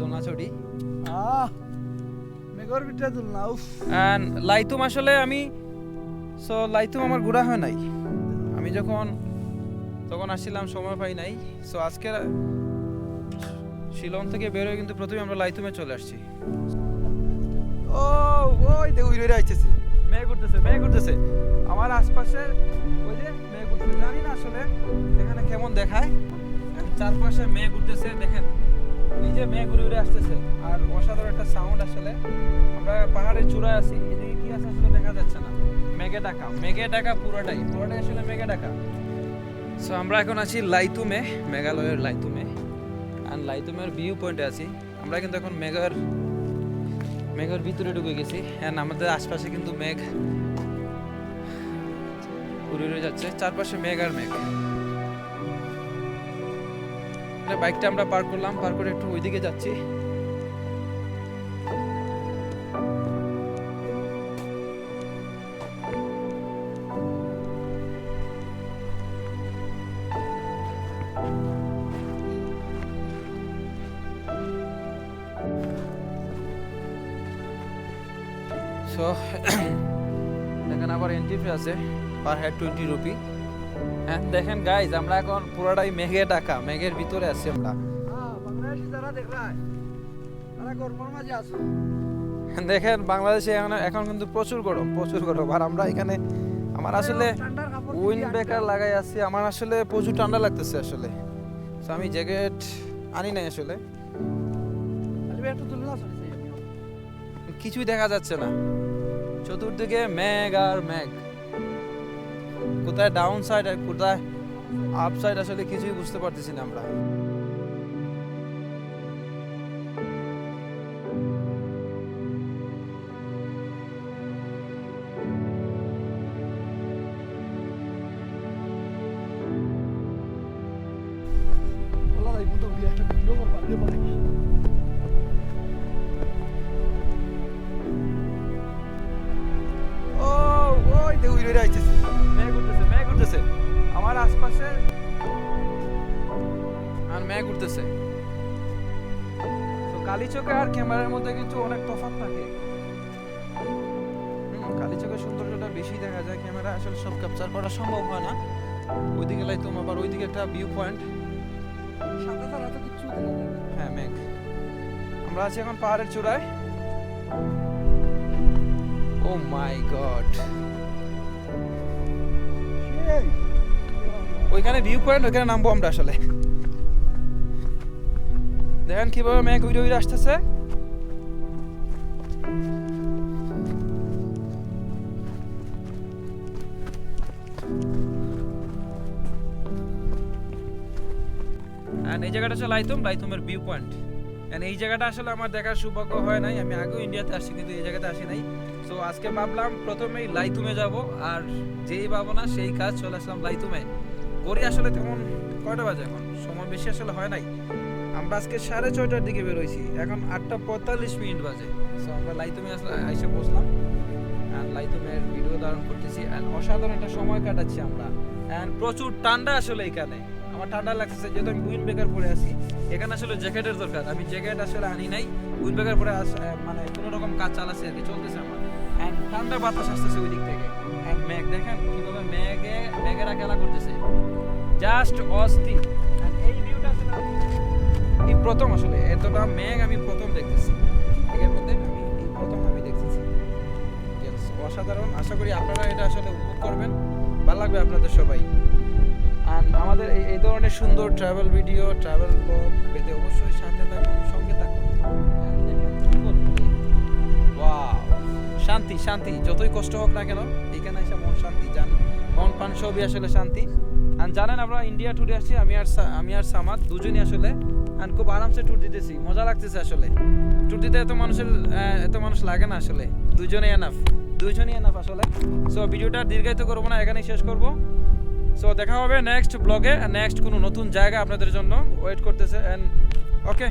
দোলনা চড়ি আহ মেঘর উফ। লাইতুম আসলে আমি সো লাইতুম আমার ঘোরা হয় নাই। আমি যখন তখন আসছিলাম সময় পাই নাই। সো আজকে শিলং থেকে বেরোয় কিন্তু প্রথমে আমরা লাইতুমে চলে আসছি। ও ওই দেখো উইরে আইতেছে। মেঘ উঠতেছে মেঘ উঠতেছে। আমার আশপাশে ওই যে মেঘ উঠতেছে। জানি না আসলে এখানে কেমন দেখায়। চারপাশে মেঘ উঠতেছে দেখেন। যে মেঘ উড়ে উড়ে আসতেছে, আর অসাধারণ একটা সাউন্ড আসলে। আমরা পাহাড়ের চূড়ায় আছি এদিকে কি আছে আসলে দেখা যাচ্ছে না। মেঘে ডাকা মেঘে ডাকা পুরোটাই পুরোটাই আসলে মেঘে ডাকা সো আমরা এখন আছি লাইতুমে, মেঘালয়ের লাইতুমে। আর লাইতুমের ভিউ পয়েন্টে আছি। আমরা কিন্তু এখন মেঘের মেঘের ভিতরে ঢুকে গেছি। অ্যান্ড আমাদের আশপাশে কিন্তু মেঘ উড়ে উড়ে যাচ্ছে, চারপাশে মেঘ আর মেঘ। বাইকটা আমরা পার করলাম, পার করে একটু ওইদিকে যাচ্ছি। সো এখানে আবার এন্ট্রি ফি আছে পার হেড টোয়েন্টি রুপি দেখেন গাইজ আমরা এখন পুরোটাই মেঘে ডাকা মেঘের ভিতরে আছি আমরা। দেখেন বাংলাদেশে এখন কিন্তু প্রচুর গরম প্রচুর গরম। আর আমরা এখানে, আমার আসলে উইন্ড ব্রেকার লাগাই আছি, আমার আসলে প্রচুর ঠান্ডা লাগতেছে আসলে। আমি জ্যাকেট আনি নাই আসলে। কিছুই দেখা যাচ্ছে না। চতুর্দিকে মেঘ আর মেঘ। কোথায় ডাউন সাইড আর কোথায় আপ সাইড আসলে কিছুই বুঝতে পারতেছি না আমরা। বলা যাই মেঘ উঠতেছে তো কালি চোখে আর ক্যামেরার মধ্যে কিন্তু অনেক তফাৎ থাকে। কালি চোখের সৌন্দর্যটা বেশি দেখা যায় ক্যামেরা আসলে সব ক্যাপচার করা সম্ভব হয় না। ওইদিকে লাইতুম আবার ওইদিকে একটা ভিউ পয়েন্ট তো হ্যাঁ মেঘ। আমরা আছি এখন পাহাড়ের চূড়ায়। Oh my god. ওইখানে ভিউ পয়েন্ট ওইখানে নামবো আমরা আসলে। দেখেন কীভাবে মেঘ উইরে উইরে আসতেছে। এই জায়গাটা হচ্ছে লাইতুম, লাইতুমের ভিউ পয়েন্ট এই জায়গাটা আসলে আমার দেখার সৌভাগ্য হয় নাই, আমি আগেও ইন্ডিয়াতে আসছি কিন্তু এই জায়গাতে আসি নাই। সো আজকে ভাবলাম প্রথমেই লাইতুমে যাব, আর যেই ভাবো না সেই কাজ, চলে আসলাম লাইতুমে। গড়ি আসলে তেমন কয়টা বাজে এখন? সময় বেশি আসলে হয় নাই। আমরা আজকে সাড়ে ছয়টার দিকে বেরোইছি। এখন আটটা পঁয়তাল্লিশ মিনিট বাজে। সো আমরা লাইতুমে আসলে এসে বসলাম। অ্যান্ড লাইতুমের ভিডিও ধারণ করতেছি। অ্যান্ড অসাধারণ একটা সময় কাটাচ্ছি আমরা। অ্যান্ড প্রচুর ঠান্ডা আসলে এখানে। আমার ঠান্ডা লাগতেছে, যেহেতু আমি উইন্ড ব্রেকার পরে আসি এখানে আসলে জ্যাকেটের দরকার। আমি জ্যাকেট আসলে আনি নাই। উইন্ড ব্রেকার পরে মানে কোনো রকম কাজ চালাচ্ছে আর কি, চলতেছে আমার। অ্যান্ড ঠান্ডা বাতাস আসতেছে ওই দিক থেকে। অ্যান্ড মেঘ, দেখেন কীভাবে মেঘে মেঘেরা খেলা করতেছে। জাস্ট অস্থির। প্রথম আসলে এতটা মেঘ আমি প্রথম দেখতেছি। মেঘের মধ্যে আমি এই প্রথম আমি দেখতেছি। অসাধারণ। আশা করি আপনারা এটা আসলে উপভোগ করবেন। ভালো লাগবে আপনাদের সবাই। আর আমাদের এই এই ধরনের সুন্দর ট্রাভেল ভিডিও ট্রাভেল ব্লগ পেতে অবশ্যই সাথে থাকুন, সঙ্গে থাকুন! শান্তি শান্তি। যতই কষ্ট হোক না কেন, এখানে এসে মন শান্তি যান মন প্রাণ সবই আসলে শান্তি। জানেন, আমরা ইন্ডিয়া ট্যুরে আসছি, আমি আর আমি আর সামাদ দুজনই আসলে আর খুব আরামসে ট্যুর দিতেছি, মজা লাগতেছে আসলে। ট্যুর দিতে এত মানুষের এত মানুষ লাগে না আসলে, দুজনেই এনাফ দুইজনই এনাফ আসলে। সো ভিডিওটা দীর্ঘায়িত করব না, এখানেই শেষ করব। সো দেখা হবে নেক্সট ব্লগে নেক্সট কোনো নতুন জায়গা আপনাদের জন্য ওয়েট করতেছে অ্যান্ড ওকে